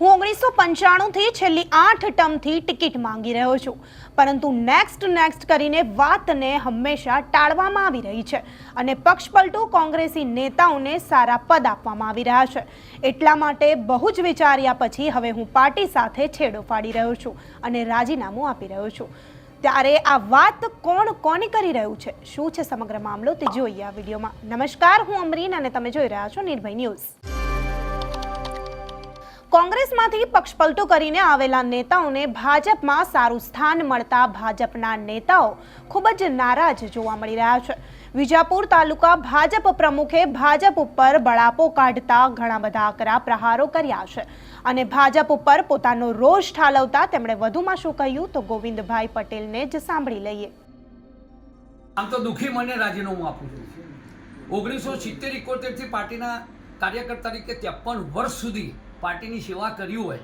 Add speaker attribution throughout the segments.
Speaker 1: હું ઓગણીસો પંચાણુંથી છેલ્લી આઠ ટર્મથી ટિકિટ માંગી રહ્યો છું. પરંતુ નેક્સ્ટ નેક્સ્ટ કરીને વાતને હંમેશા ટાળવામાં આવી રહી છે અને પક્ષપલટુ કોંગ્રેસી નેતાઓને સારા પદ આપવામાં આવી રહ્યા છે. એટલા માટે બહુ જ વિચાર્યા પછી હવે હું પાર્ટી સાથે છેડો ફાડી રહ્યો છું અને રાજીનામું આપી રહ્યો છું. ત્યારે આ વાત કોણ કોને કરી રહ્યું છે? શું છે સમગ્ર મામલો તે જોઈએ આ વિડીયોમાં. નમસ્કાર, હું અમરીન અને તમે જોઈ રહ્યા છો નિર્ભય ન્યૂઝ. કોંગ્રેસમાંથી પક્ષપલટો કરીને આવેલા નેતાઓને ભાજપમાં સારું સ્થાન મળતા ભાજપના નેતાઓ ખૂબ જ નારાજ જોવા મળી રહ્યા છે. વિજાપુર તાલુકા ભાજપ પ્રમુખે ભાજપ ઉપર બળાપો કાઢતા ઘણા બધા આકરા પ્રહારો કર્યા છે અને ભાજપ ઉપર પોતાનો રોષ ઠાલવતા તેમણે વધુમાં શું કહ્યું તો ગોવિંદભાઈ પટેલને જ સાંભળી લઈએ.
Speaker 2: આમ તો દુઃખી મને રાજીનામું આપું છું ઓગણીસો સિત્તેર ઇકોતેરથી પાર્ટીના કાર્યકર તરીકે ત્રેપન વર્ષ સુધી પાર્ટીની સેવા કરી હોય.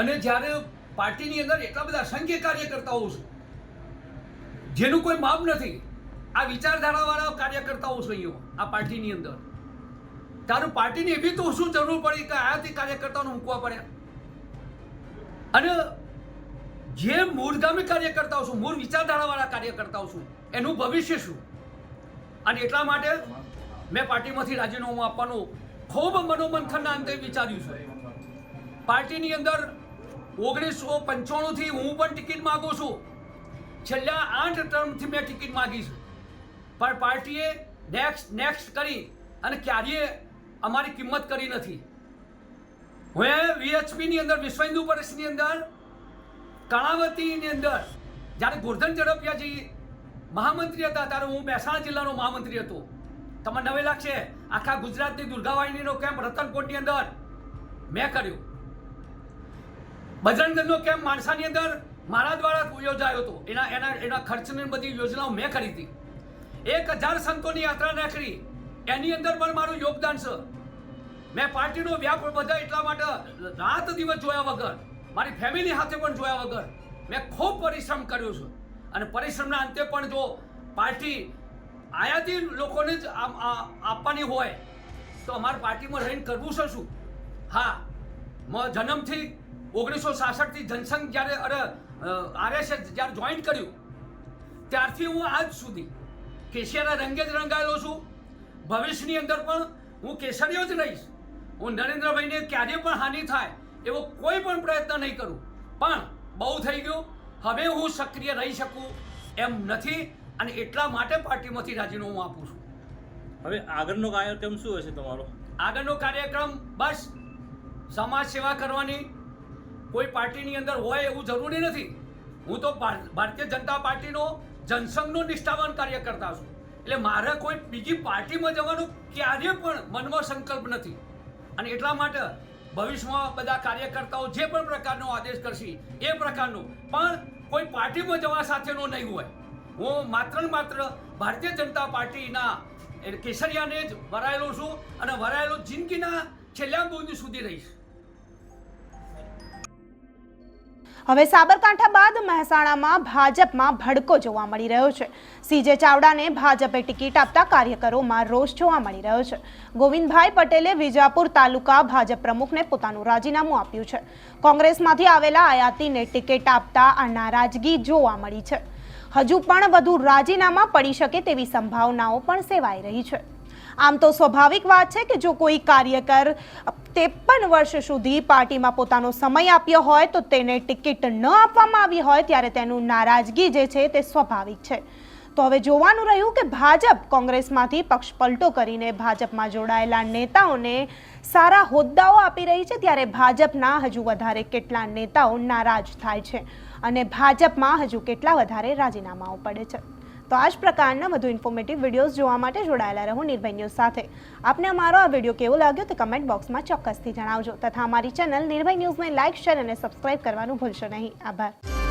Speaker 2: અને જ્યારે પાર્ટીની અંદર એટલા બધા અસંખ્ય કાર્યકર્તાઓ છે, જેનું કોઈ માપ નથી, આ વિચારધારાવાળા કાર્યકર્તાઓ છે અહીંયા, આ પાર્ટીની અંદર. તારું પાર્ટીની એવી તો શું જરૂર પડી કે આયાથી કાર્યકર્તાઓને મૂકવા પડ્યા અને જે મૂળગામી કાર્યકર્તાઓ છું, મૂળ વિચારધારાવાળા કાર્યકર્તાઓ છું, એનું ભવિષ્ય શું? અને એટલા માટે મેં પાર્ટીમાંથી રાજીનામું આપવાનું ખૂબ મનોમંથનના અંતે વિચાર્યું છે. પાર્ટીની અંદર ઓગણીસો પંચાણુંથી હું પણ ટિકિટ માગું છું. છેલ્લા આઠ ટર્મથી મેં ટિકિટ માગી છે. પણ પાર્ટીએ નેક્સ્ટ નેક્સ્ટ કરી અને ક્યારેય અમારી કિંમત કરી નથી. હું વીએચપીની અંદર વિશ્વ હિન્દુ પરિષદની અંદર, કણાવતીની અંદર, જ્યારે ગોરધન ઝડપિયાજી મહામંત્રી હતા, ત્યારે હું મહેસાણા જિલ્લાનો મહામંત્રી હતો. તમને નવે લાગશે. આખા ગુજરાતની દુર્ગાવાહિનીનો કેમ્પ રતનકોટની અંદર. મેં કર્યો. બજરંગદળનો કેમ્પ માણસાની અંદર મારા દ્વારા યોજાયો હતો. એના એના એના ખર્ચની બધી યોજનાઓ મેં કરી હતી. એક હજાર સંતોની યાત્રા નાખી એની અંદર પણ મારું યોગદાન છે. મેં પાર્ટીનો વ્યાપ બધા એટલા માટે રાત દિવસ જોયા વગર, મારી ફેમિલી સાથે પણ જોયા વગર, મેં ખૂબ પરિશ્રમ કર્યો છે. અને પરિશ્રમના અંતે પણ જો પાર્ટી આયાતી લોકોને જ આપવાની હોય. તો અમારે પાર્ટીમાં રહીને કરવું છે શું? હા. મ જન્મથી ઓગણીસો સાસઠથી જનસંઘ જ્યારે અરે આરએસએસ જ્યારે જોઈન કર્યું, ત્યારથી હું આજ સુધી કેશિયાના રંગે જ રંગાયેલો છું. ભવિષ્યની અંદર પણ હું કેસરીઓ જ રહીશ. હું નરેન્દ્રભાઈને ક્યારે પણ હાનિ થાય એવો કોઈ પણ પ્રયત્ન નહીં કરું. પણ બહુ થઈ ગયું. હવે હું સક્રિય રહી શકું એમ નથી. અને એટલા માટે પાર્ટીમાંથી રાજીનામું આપું છું.
Speaker 3: હવે આગળનો કાર્યક્રમ શું હશે તમારો?
Speaker 2: આગળનો કાર્યક્રમ બસ સમાજ સેવા કરવાની. કોઈ પાર્ટીની અંદર હોય એવું જરૂરી નથી. હું તો ભાર- ભારતીય જનતા પાર્ટીનો જનસંઘનો નિષ્ઠાવાન કાર્યકર્તા છું. એટલે મારે કોઈ બીજી પાર્ટીમાં જવાનું ક્યારે પણ મનમાં સંકલ્પ નથી. અને એટલા માટે ભવિષ્યમાં બધા કાર્યકર્તાઓ જે પણ પ્રકારનો આદેશ કરશે એ પ્રકારનો. પણ કોઈ પાર્ટીમાં જવા સાથેનો નહીં હોય. હું માત્ર ને માત્ર ભારતીય જનતા પાર્ટીના કેસરિયાને જ વરાયેલો છું અને વરાયેલો જિંદગીના છેલ્લા બુંદ સુધી રહીશ.
Speaker 1: હવે સાબરકાંઠા બાદ મહેસાણામાં ભાજપમાં ભડકો જોવા મળી રહ્યો છે. સીજે ચાવડાને ભાજપે ટિકિટ આપતા કાર્યકરોમાં રોષ જોવા મળી રહ્યો છે. ગોવિંદભાઈ પટેલે વિજાપુર તાલુકા ભાજપ પ્રમુખને પોતાનું રાજીનામું આપ્યું છે. કોંગ્રેસમાંથી આવેલા આયાતીને ટિકિટ આપતા આ નારાજગી જોવા મળી છે. હજુ પણ વધુ રાજીનામા પડી શકે તેવી સંભાવનાઓ પણ સેવાઈ રહી છે. આમ તો સ્વાભાવિક વાત છે કે જો કોઈ કાર્યકર ત્રેપન વર્ષ સુધી પાર્ટીમાં પોતાનો સમય આપ્યો હોય તો તેને ટિકિટ ન આપવામાં આવી હોય ત્યારે તેનું નારાજગી જે છે તે સ્વાભાવિક છે. તો હવે જોવાનું રહ્યું કે ભાજપ કોંગ્રેસમાંથી પક્ષપલટો કરીને ભાજપમાં જોડાયેલા નેતાઓને સારા હોદ્દાઓ આપી રહી છે, ત્યારે ભાજપના હજુ વધારે કેટલા નેતાઓ નારાજ થાય છે. અને ભાજપમાં હજુ કેટલા વધારે રાજીનામાઓ પડે છે. તો આ જ પ્રકારના વધુ ઇન્ફોર્મેટિવ વિડીયોઝ જોવા માટે જોડાયેલા રહો નિર્ભય ન્યૂઝ સાથે. આપને અમારો આ વીડિયો કેવો લાગ્યો તે કમેન્ટ બોક્સમાં ચોક્કસથી જણાવજો. તથા અમારી ચેનલ નિર્ભય ન્યૂઝને લાઇક શેર અને સબસ્ક્રાઇબ કરવાનું ભૂલશો નહીં. આભાર.